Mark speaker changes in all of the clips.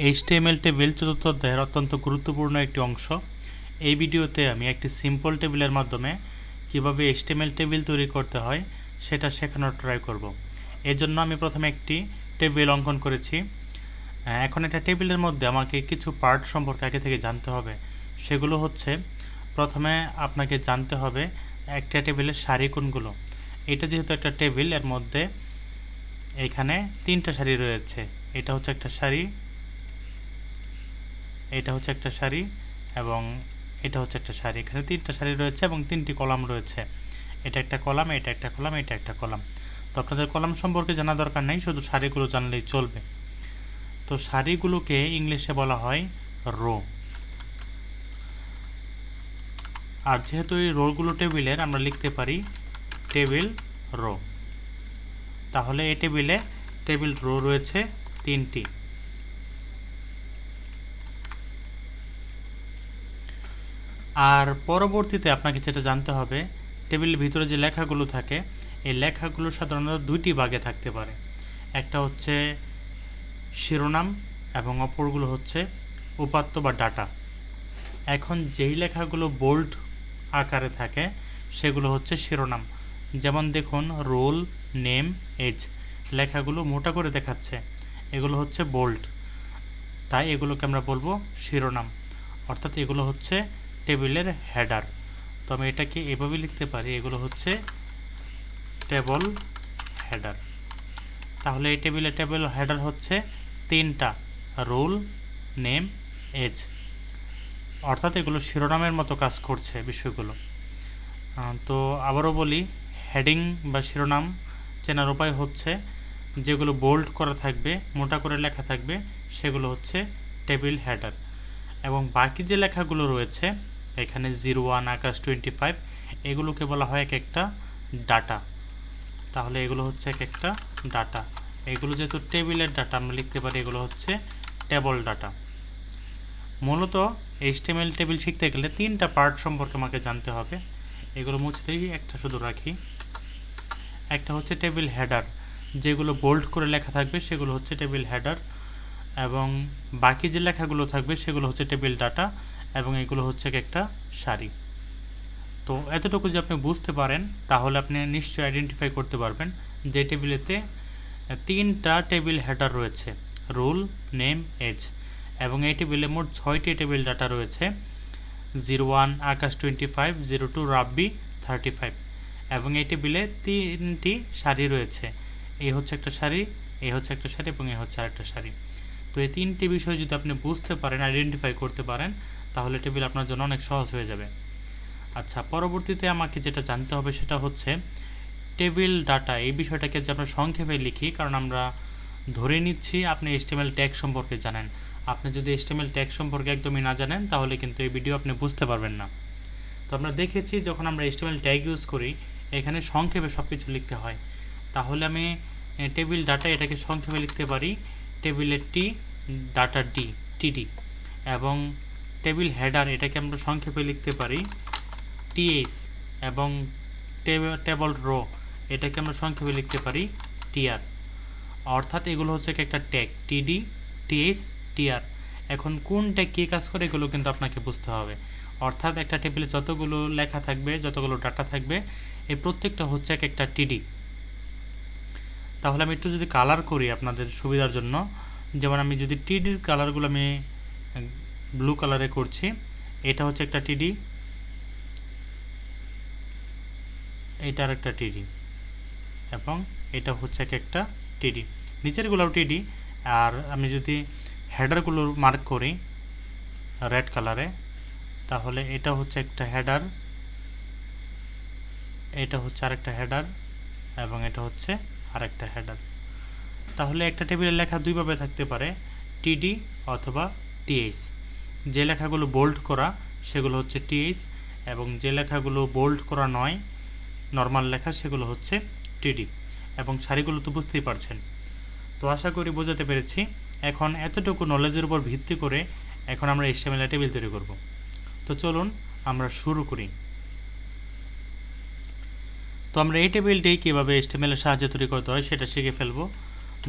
Speaker 1: HTML table চতুর্থ অধ্যায়ের অত্যন্ত গুরুত্বপূর্ণ একটি অংশ। এই ভিডিওতে আমি একটি সিম্পল টেবিলের মাধ্যমে কীভাবে এইচটিএমএল টেবিল তৈরি করতে হয়, সেটা শেখানোর ট্রাই করব। এর জন্য আমি প্রথমে একটি টেবিল অঙ্কন করেছি। এখন একটা টেবিলের মধ্যে আমাকে কিছু পার্ট সম্পর্কে আগে থেকে জানতে হবে। সেগুলো হচ্ছে, প্রথমে আপনাকে জানতে হবে একটা টেবিলের সারি কোনগুলো। এটা যেহেতু একটা টেবিলের মধ্যে এখানে তিনটা সারি রয়েছে। এটা হচ্ছে একটা সারি এটা হচ্ছে একটা সারি এবং এটা হচ্ছে একটা সারি। এখানে তিনটা সারি রয়েছে এবং তিনটি কলাম রয়েছে। এটা একটা কলাম, এটা একটা কলাম, এটা একটা কলাম। তো আপনাদের কলাম সম্পর্কে জানা দরকার নেই, শুধু সারিগুলো জানলেই চলবে। তো সারিগুলোকে ইংলিশে বলা হয় রো। আর যেহেতু এই রোগুলো টেবিলের, আমরা লিখতে পারি টেবিল রো। তাহলে এই টেবিলে টেবিল রো রয়েছে তিনটি। আর পরবর্তীতে আপনাকে যেটা জানতে হবে, টেবিলের ভিতরে যে লেখাগুলো থাকে, এই লেখাগুলো সাধারণত দুইটি ভাগে থাকতে পারে। একটা হচ্ছে শিরোনাম এবং অপরগুলো হচ্ছে উপাত্ত বা ডাটা। এখন যেই লেখাগুলো বোল্ড আকারে থাকে, সেগুলো হচ্ছে শিরোনাম। যেমন দেখুন, রোল, নেম, এজ লেখাগুলো মোটা করে দেখাচ্ছে। এগুলো হচ্ছে বোল্ড। তাই এগুলোকে আমরা বলব শিরোনাম। অর্থাৎ এগুলো হচ্ছে টেবিলের হেডার। তো আমি এটাকে এভাবে লিখতে পারি, এগুলো হচ্ছে টেবল হেডার। তাহলে এই টেবিলে টেবিল হেডার হচ্ছে তিনটা, রোল, নেম, এজ। অর্থাৎ এগুলো শিরোনামের মতো কাজ করছে বিষয়গুলো। তো আবারও বলি, হেডিং বা শিরোনাম চেনার উপায় হচ্ছে যেগুলো বোল্ড করা থাকবে, মোটা করে লেখা থাকবে, সেগুলো হচ্ছে টেবিল হেডার। এবং বাকি যে লেখাগুলো রয়েছে এখানে zero one Akash twenty five এগুলোকে বলা হয় এক একটা ডাটা। তাহলে এগুলো হচ্ছে এক একটা ডাটা। এগুলো যেহেতু টেবিলের ডাটা, আমরা লিখতে পারি এগুলো হচ্ছে টেবল ডাটা। মূলত এইচটিএমএল টেবিল শিখতে গেলে তিনটা পার্ট সম্পর্কে আমাকে জানতে হবে। এগুলো মুছে দিই, একটা শুধু রাখি। একটা হচ্ছে টেবিল হেডার যেগুলো বোল্ড করে লেখা থাকবে, সেগুলো হচ্ছে টেবিল হেডার এবং বাকি যে লেখাগুলো থাকবে, সেগুলো হচ্ছে টেবিল ডাটা এবং এগুলো হচ্ছে এক একটা সারি তো এতটুকু যদি আপনি বুঝতে পারেন, তাহলে আপনি নিশ্চয়ই আইডেন্টিফাই করতে পারবেন যে টেবিলেতে তিনটা টেবিল হেডার রয়েছে রুল নেম এজ এবং এই টেবিলে মোট ছয়টি টেবিল ডাটা রয়েছে zero one Akash twenty five zero two Rabbi thirty five এবং এই টেবিলে তিনটি শাড়ি রয়েছে এই হচ্ছে একটা শাড়ি এই হচ্ছে একটা শাড়ি এবং এই হচ্ছে আরেকটা শাড়ি। তো এই তিনটি বিষয় যদি আপনি বুঝতে পারেন আইডেন্টিফাই করতে পারেন তাহলে টেবিল আপনার জন্য অনেক সহজ হয়ে যাবে। আচ্ছা পরবর্তীতে আমাকে যেটা জানতে হবে সেটা হচ্ছে, টেবিল ডাটা এই বিষয়টাকে যে আমরা সংক্ষেপে লিখি, কারণ আমরা ধরে নিচ্ছি আপনি এস্টিমেল ট্যাগ সম্পর্কে জানেন। আপনি যদি এস্টিমেল ট্যাগ সম্পর্কে একদমই না জানেন, তাহলে কিন্তু এই ভিডিও আপনি বুঝতে পারবেন না। তো আমরা দেখেছি যখন আমরা এস্টিমেল ট্যাগ ইউজ করি, এখানে সংক্ষেপে সব কিছু লিখতে হয়। তাহলে আমি টেবিল ডাটা এটাকে সংক্ষেপে লিখতে পারি, টেবিলের টি ডাটা ডি টিডি এবং টেবিল হেডার, এটাকে আমরা সংক্ষেপে লিখতে পারি টিএস এবং টেবল রো, এটাকে আমরা সংক্ষেপে লিখতে পারি, টিআর। অর্থাৎ এগুলো হচ্ছে একটা ট্যাগ, টিডি টিএস টিআর। এখন কোন ট্যাগ কী কাজ করে এগুলো কিন্তু আপনাকে বুঝতে হবে। অর্থাৎ একটা টেবিলে যতগুলো লেখা থাকবে, যতগুলো ডাটা থাকবে, এই প্রত্যেকটা হচ্ছে এক একটা টিডি। তাহলে আমি একটু যদি কালার করি আপনাদের সুবিধার জন্য, যেমন আমি যদি টিডির কালারগুলো আমি ব্লু কালারে করছি। এটা হচ্ছে একটা টিডি এটার একটা টিডি এবং এটা হচ্ছে এক একটা টিডি নিচেরগুলোও টিডি আর আমি যদি হেডারগুলো মার্ক করি রেড কালারে তাহলে এটা হচ্ছে একটা হেডার এটা হচ্ছে আরেকটা হেডার এবং এটা হচ্ছে আরেকটা হেডার তাহলে একটা টেবিলে লেখা দুইভাবে থাকতে পারে টিডি অথবা টিএইচ যে লেখাগুলো বোল্ড করা, সেগুলো হচ্ছে টিএইচ এবং যে লেখাগুলো বোল্ড করা নয় নর্মাল লেখা, সেগুলো হচ্ছে টিডি এবং সারিগুলো তো বুঝতেই পারছেন। তো আশা করি বোঝাতে পেরেছি। এখন এতটুকু নলেজের উপর ভিত্তি করে এখন আমরা এস্টিমেল টেবিল তৈরি করব। তো চলুন আমরা শুরু করি। তো আমরা এই টেবিলটি কীভাবে এস্টিমেলের সাহায্যে তৈরি করতে হয় সেটা শিখে ফেলব।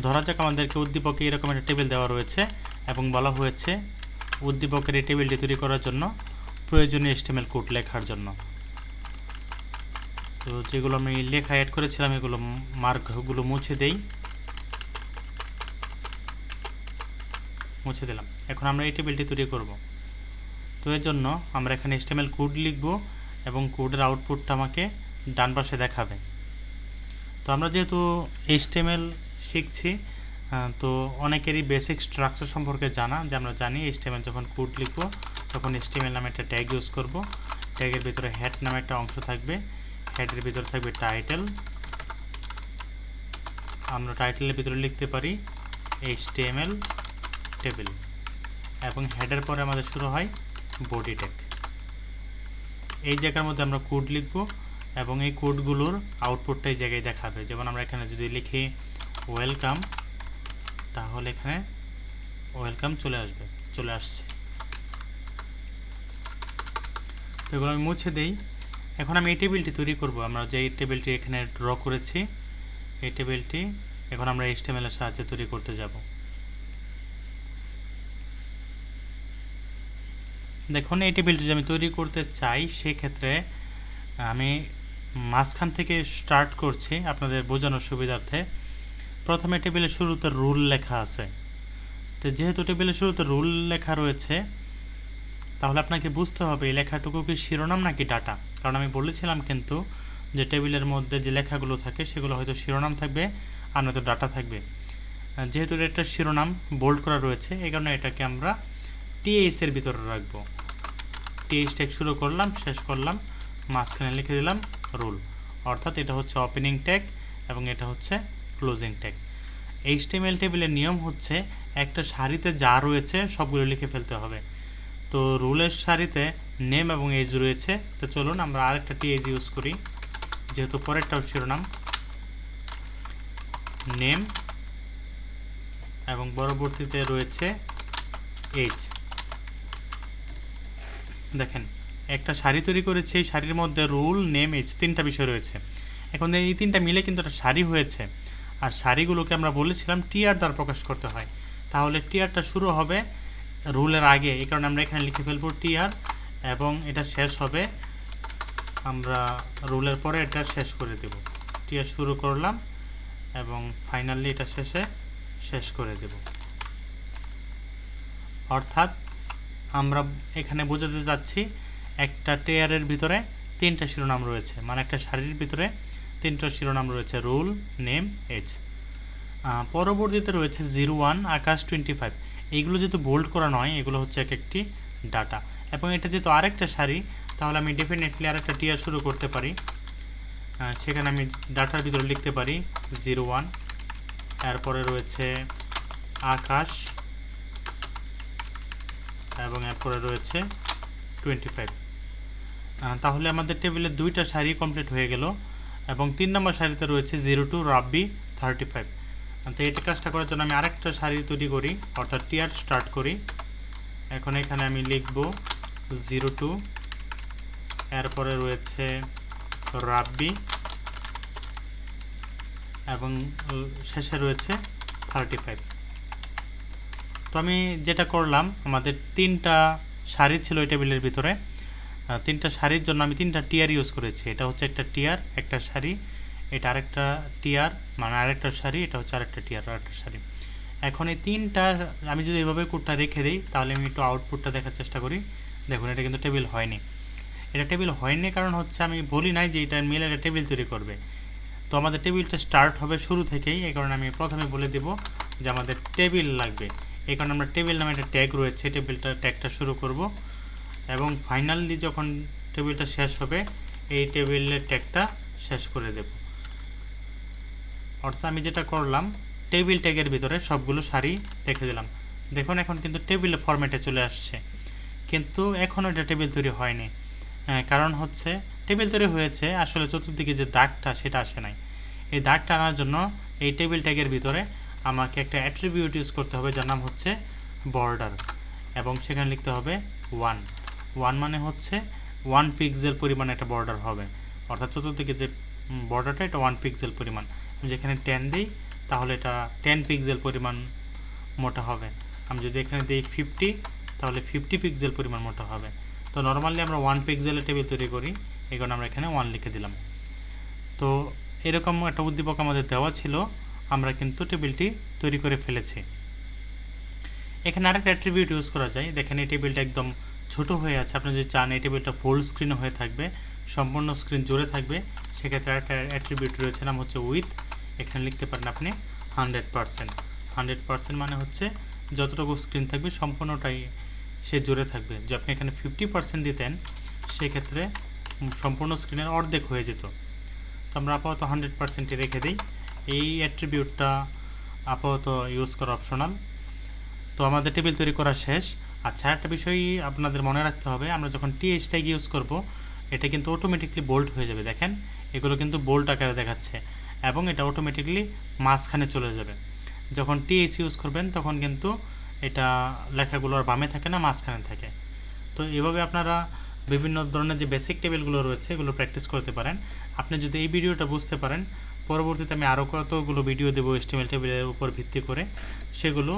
Speaker 1: ধরা যাক আমাদেরকে উদ্দীপকে এরকম একটা টেবিল দেওয়া রয়েছে এবং বলা হয়েছে উদ্দীপকের এই টেবিলটি তৈরি করার জন্য প্রয়োজনীয় এস্টিমেল কোড লেখার জন্য। তো যেগুলো আমি লেখা অ্যাড করেছিলাম, এগুলো মার্কগুলো মুছে দেই। মুছে দিলাম। এখন আমরা এই টেবিলটি তৈরি করব। তো এর জন্য আমরা এখানে এস্টিমেল কোড লিখব এবং কোডের আউটপুটটা আমাকে ডান পাশে দেখাবে। তো আমরা যেহেতু এইচটিএমএল শিখছি তো অনেকেরই বেসিক স্ট্রাকচার সম্পর্কে জানা, যে আমরা জানি এইচটিএমএল যখন কোড লিখব, তখন এইচটিএমএল নামে একটা ট্যাগ ইউজ করব। ট্যাগের ভিতরে হেড নামে একটা অংশ থাকবে। হেডের ভিতরে থাকবে টাইটেল আমরা টাইটেলের ভিতরে লিখতে পারি এইচটিএমএল টেবিল এবং হেডের পরে আমাদের শুরু হয় বডি ট্যাগ এই জায়গার মধ্যে আমরা কোড লিখব এবং এই কোডগুলোর আউটপুটটা এই জায়গায় দেখাবে। যেমন আমরা এখানে যদি লিখি ওয়েলকাম তাহলে এখানে ওয়েলকাম চলে আসবে, চলে আসছে। তো এগুলো আমি মুছে দিই। এখন আমি এই টেবিলটি তৈরি করব। আমরা যে টেবিলটি এখানে ড্র করেছি, এই টেবিলটি এখন আমরা এর সাহায্যে তৈরি করতে যাব। দেখুন, এই টেবিলটি যদি আমি তৈরি করতে চাই, সেক্ষেত্রে আমি মাঝখান থেকে স্টার্ট করছি আপনাদের বোঝানোর সুবিধার্থে। প্রথমে টেবিলের শুরুতে রুল লেখা আছে। তো যেহেতু টেবিলের শুরুতে রুল লেখা রয়েছে, তাহলে আপনাকে বুঝতে হবে এই লেখাটুকু কি শিরোনাম নাকি ডাটা? কারণ আমি বলেছিলাম কিন্তু যে টেবিলের মধ্যে যে লেখাগুলো থাকে, সেগুলো হয়তো শিরোনাম থাকবে, আর নয়তো ডাটা থাকবে। যেহেতু এটা শিরোনাম বোল্ড করা রয়েছে, এই কারণে এটাকে আমরা টিএইচ এর ভিতরে রাখব। টিএইচ ট্যাগ শুরু করলাম, শেষ করলাম, মাঝখানে লিখে দিলাম রুল। অর্থাৎ এটা হচ্ছে ওপেনিং ট্যাগ এবং এটা হচ্ছে ক্লোজিং ট্যাগ এইচটিএমএল টেবিলের নিয়ম হচ্ছে একটা সারিতে যা রয়েছে সবগুলো লিখে ফেলতে হবে। তো রুলের সারিতে নেম এবং এজ রয়েছে। তো চলুন আমরা আরেকটা টিএজ ইউজ করি, যেহেতু পরেরটাও শিরোনাম। নেম এবং পরবর্তীতে রয়েছে এজ দেখেন, একটা শাড়ি তৈরি করেছি, এই শাড়ির মধ্যে রুল নেম এজ তিনটা বিষয় রয়েছে। এখন এই তিনটা মিলে কিন্তু একটা শাড়ি হয়েছে। আর শাড়িগুলোকে আমরা বলেছিলাম টিআর দ্বারা প্রকাশ করতে হয়। তাহলে টিআরটা শুরু হবে রুলের আগে, এই কারণে আমরা এখানে লিখে ফেলব টিআর এবং এটা শেষ হবে, আমরা রুলের পরে এটা শেষ করে দেব। টিআর শুরু করলাম এবং ফাইনালি এটা শেষে শেষ করে দেব। অর্থাৎ আমরা এখানে বোঝাতে যাচ্ছি একটা টেয়ারের ভিতরে তিনটা শিরোনাম রয়েছে মানে একটা শাড়ির ভিতরে তিনটা শিরোনাম রয়েছে, রুল, নেম, এজ। পরবর্তীতে রয়েছে zero one, Akash twenty five. এইগুলো যেহেতু বোল্ড করা নয়, এগুলো হচ্ছে এক একটি ডাটা। এবং এটা যেহেতু আরেকটা শাড়ি তাহলে আমি ডেফিনেটলি আরেকটা টিয়ার শুরু করতে পারি। সেখানে আমি ডাটার ভিতরে লিখতে পারি, জিরো ওয়ান। এরপরে রয়েছে আকাশ, এবং এরপরে রয়েছে টোয়েন্টি ফাইভ। তাহলে আমাদের টেবিলে দুইটা শাড়ি কমপ্লিট হয়ে গেল। এবং তিন নম্বর শাড়িতে রয়েছে zero two Rabbi thirty five. তো এটা কাজটা করার জন্য আমি আরেকটা শাড়ি তৈরি করি, অর্থাৎ টিয়ার স্টার্ট করি। এখন এখানে আমি লিখব জিরো টু, এরপরে রয়েছে রাব্বি, এবং শেষে রয়েছে থার্টি ফাইভ। তো আমি যেটা করলাম, আমাদের তিনটা শাড়ি ছিল এই টেবিলের ভিতরে। তিনটা শাড়ির জন্য আমি তিনটা টিয়ার ইউজ করেছি। এটা হচ্ছে একটা টিয়ার, একটা শাড়ি, এটা আরেকটা টিয়ার মানে আরেকটা শাড়ি, এটা হচ্ছে আরেকটা টিয়ার, আরেকটা শাড়ি। এখন এই তিনটা, আমি যদি এভাবে কোডটা রেখে দিই, তাহলে আমি একটু আউটপুটটা দেখার চেষ্টা করি। দেখুন, এটা কিন্তু টেবিল হয়নি। এটা টেবিল হয়নি কারণ হচ্ছে আমি বলি নাই যে এটা মিলে একটা টেবিল তৈরি করবে। তো আমাদের টেবিলটা স্টার্ট হবে শুরু থেকেই। এই কারণে আমি প্রথমে বলে দেব যে আমাদের টেবিল লাগবে। এই কারণে আমরা টেবিল নামে একটা ট্যাগ রয়েছে। টেবিলটা ট্যাগটা শুরু করব। এবং ফাইনালি যখন টেবিলটা শেষ হবে, এই টেবিলের ট্যাগটা শেষ করে দেব। অর্থাৎ আমি যেটা করলাম টেবিল ট্যাগের ভিতরে সবগুলো সারি রেখে দিলাম। দেখুন, এখন কিন্তু টেবিলের ফরম্যাটে চলে আসছে। কিন্তু এখনও এটা টেবিল তৈরি হয়নি। কারণ হচ্ছে টেবিল তৈরি হয়েছে, আসলে চতুর্দিকে যে দাগটা সেটা আসে নাই। এই দাগটা আনার জন্য এই টেবিল ট্যাগের ভিতরে আমাকে একটা অ্যাট্রিবিউট ইউজ করতে হবে, যার নাম হচ্ছে বর্ডার এবং সেখানে লিখতে হবে ওয়ান ওয়ান মানে হচ্ছে ওয়ান পিক্সেল পরিমাণ একটা বর্ডার হবে। অর্থাৎ চতুর্দিকে যে বর্ডারটা এটা ওয়ান পিক্সেল পরিমাণ। আমি যেখানে টেন দিই, তাহলে এটা টেন পিক্সেল পরিমাণ মোটা হবে। আমি যদি এখানে দিই ফিফটি তাহলে ফিফটি পিক্সেল পরিমাণ মোটা হবে। তো নর্মালি আমরা ওয়ান পিক্সেলের টেবিল তৈরি করি। এই কারণে আমরা এখানে ওয়ান লিখে দিলাম। তো এরকম একটা উদ্দীপক আমাদের দেওয়া ছিল। আমরা কিন্তু টেবিলটি তৈরি করে ফেলেছি। এখানে আরেকটা অ্যাট্রিবিউট ইউজ করা যায়। দেখেন এই টেবিলটা একদম ছোট হয়ে আছে, আপনি যদি চান এই টেবিলটা ফুল স্ক্রিন হয়ে থাকবে, সম্পূর্ণ স্ক্রিন জুড়ে থাকবে, সেক্ষেত্রে একটা অ্যাট্রিবিউট রয়েছে, নাম হচ্ছে উইথ এখানে লিখতে পারেন আপনি হান্ড্রেড পারসেন্ট হান্ড্রেড পারসেন্ট মানে হচ্ছে যতটুকু স্ক্রিন থাকবে, সম্পূর্ণটাই সে জুড়ে থাকবে। যে আপনি এখানে ফিফটি পার্সেন্ট দিতেন, সেক্ষেত্রে সম্পূর্ণ স্ক্রিনের অর্ধেক হয়ে যেত। তো আমরা আপাতত হান্ড্রেড পার্সেন্টে রেখে দিই। এই অ্যাট্রিবিউটটা আপাতত ইউজ করা অপশনাল তো আমাদের টেবিল তৈরি করা শেষ। আচ্ছা একটা বিষয় আপনাদের মনে রাখতে হবে, আমরা যখন টিএইচ ট্যাগ ইউজ করব, এটা কিন্তু অটোমেটিকলি বোল্ড হয়ে যাবে, দেখেন। এগুলো কিন্তু বোল্ড আকারে দেখাচ্ছে এবং এটা অটোমেটিকলি মাঝখানে চলে যাবে। যখন টিএইচ ইউজ করবেন, তখন কিন্তু এটা লেখাগুলো আর বামে থাকে না, মাঝখানে থাকে। তো এভাবে আপনারা বিভিন্ন ধরনের যে বেসিক টেবিলগুলো রয়েছে, এগুলো প্র্যাকটিস করতে পারেন। আপনি যদি এই ভিডিওটা বুঝতে পারেন, পরবর্তীতে আমি আরও কতগুলো ভিডিও দেবো এস্টিমেল টেবিলের উপর ভিত্তি করে, সেগুলো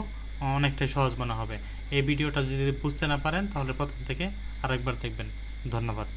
Speaker 1: অনেকটাই সহজ মনে হবে। এই ভিডিওটা যদি বুঝতে না পারেন তাহলে প্রথম থেকে আরেকবার দেখবেন। ধন্যবাদ।